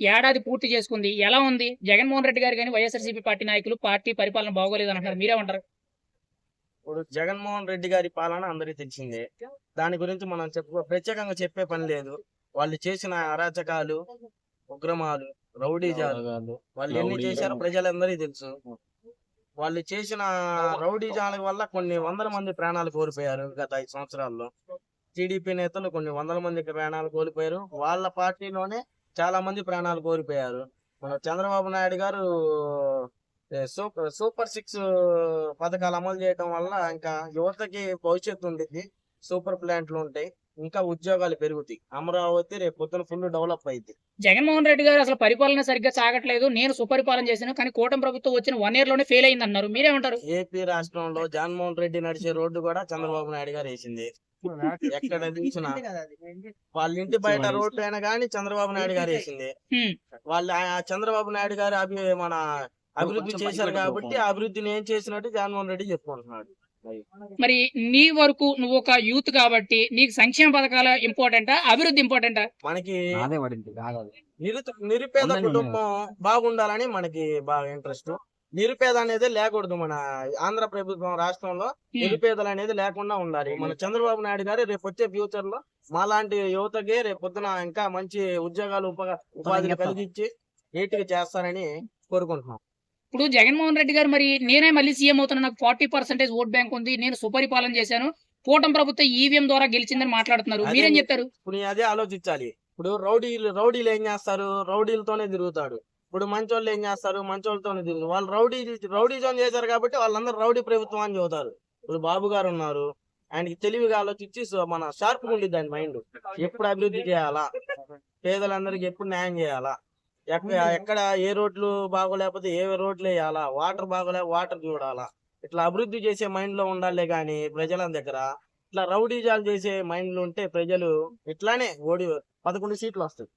ఏడాది పూర్తి చేసుకుంది. ఎలా ఉంది? జగన్మోహన్ రెడ్డి గారు కానీ వైఎస్ఆర్సీపీ పార్టీ నాయకులు పార్టీ పరిపాలన బాగోలేదు అంటున్నారు. మీరేమంటారు? ఇప్పుడు జగన్మోహన్ రెడ్డి గారి పాలన అందరికీ తెలిసిందే. దాని గురించి మనం చెప్పు ప్రత్యేకంగా చెప్పే పని లేదు. వాళ్ళు చేసిన అరాచకాలు ఉగ్రమాలు రౌడీజాలు వాళ్ళు ఎన్ని చేశారో ప్రజలందరికీ తెలుసు. వాళ్ళు చేసిన రౌడీజాల వల్ల కొన్ని వందల మంది ప్రాణాలు కోల్పోయారు గత ఐదు సంవత్సరాల్లో. టీడీపీ నేతలు కొన్ని వందల మంది ప్రాణాలు కోల్పోయారు. వాళ్ళ పార్టీలోనే చాలా మంది ప్రాణాలు కోల్పోయారు. మన చంద్రబాబు నాయుడు గారు సూపర్ సూపర్ సిక్స్ పథకాలు అమలు చేయడం వల్ల ఇంకా యువతకి భవిష్యత్తు ఉంటుంది సూపర్ ప్లాంట్లు ఉంటాయి. ఇంకా ఉద్యోగాలు పెరుగుతాయి. అమరావతి రేపు పొద్దున ఫుల్ డెవలప్ అయింది. జగన్మోహన్ రెడ్డి గారు అసలు పరిపాలన సరిగ్గా సాగట్లేదు. నేను సుపరిపాలన చేశాను కానీ కూటమి ప్రభుత్వం వచ్చిన వన్ ఇయర్లోనే ఫెయిల్ అయింది అన్నారు మీరేమంటారు? ఏపీ రాష్ట్రంలో జగన్మోహన్ రెడ్డి నడిచే రోడ్డు కూడా చంద్రబాబు నాయుడు గారు వేసింది. ఎక్కడ చూసినా. వాళ్ళ ఇంటి బయట రోడ్డు అయినా కానీ చంద్రబాబు నాయుడు గారు వేసింది. వాళ్ళు ఆ చంద్రబాబు నాయుడు గారు అభి మన అభివృద్ధి చేశారు కాబట్టి ఆ అభివృద్ధిని ఏం చేసినట్టు జగన్మోహన్ రెడ్డి చెప్పుకుంటున్నాడు. మరి నీ వరకు నువ్వు ఒక యూత్ కాబట్టి నీకు సంక్షేమ పథకాలు ఇంపార్టెంటా? అభివృద్ధి ఇంపార్టెంటా? మనకి నిరుపేద కుటుంబం బాగుండాలని మనకి బాగా ఇంట్రెస్ట్. నిరుపేద అనేది లేకూడదు మన ఆంధ్ర ప్రభుత్వం రాష్ట్రంలో నిరుపేదలు అనేది లేకుండా ఉండాలి. మన చంద్రబాబు నాయుడు గారు రేపు వచ్చే ఫ్యూచర్లో మాలాంటి యువతకి రేపు పొద్దున ఇంకా మంచి ఉద్యోగాలు ఉప- ఉపాధిని కలిగించి నీట్గా చేస్తారని కోరుకుంటున్నాం. ఇప్పుడు జగన్మోహన్ రెడ్డి గారు మరి నేనే మళ్ళీ సీఎం అవుతున్నా నాకు ఫార్టీ పర్సెంటేజ్ ఓట్ బ్యాంక్ ఉంది నేను సుపరిపాలన చేశాను కూటమి ప్రభుత్వం ఈవీఎం ద్వారా గెలిచిందని మాట్లాడుతున్నారు. మీరేం చెప్తారు? అదే ఆలోచించాలి. ఇప్పుడు రౌడీలు రౌడీలు ఏం చేస్తారు? రౌడీలతోనే తిరుగుతాడు. ఇప్పుడు మంచోళ్ళు ఏం చేస్తారు? మంచోళ్ళతో తిరుగుతారు. వాళ్ళు రౌడీ రౌడీ జోన్ చేశారు కాబట్టి వాళ్ళందరూ రౌడీ ప్రభుత్వం అని చదువుతారు ఇప్పుడు బాబు గారు ఉన్నారు. ఆయనకి తెలివిగా ఆలోచించి మన షార్ప్ ఉండి దాని మైండ్. ఎప్పుడు అభివృద్ధి చేయాలా? పేదలందరికీ ఎప్పుడు న్యాయం చేయాలా? ఎక్కడ ఎక్కడ ఏ రోడ్లు బాగోలేకపోతే ఏ రోడ్లు వేయాలా? వాటర్ బాగోలే వాటర్ చూడాలా? ఇట్లా అభివృద్ధి చేసే మైండ్లో ఉండాలే కానీ ప్రజల దగ్గర ఇట్లా రౌడీజాలు చేసే మైండ్లో ఉంటే ప్రజలు ఇట్లానే ఓడి పదకొండు సీట్లు వస్తాయి.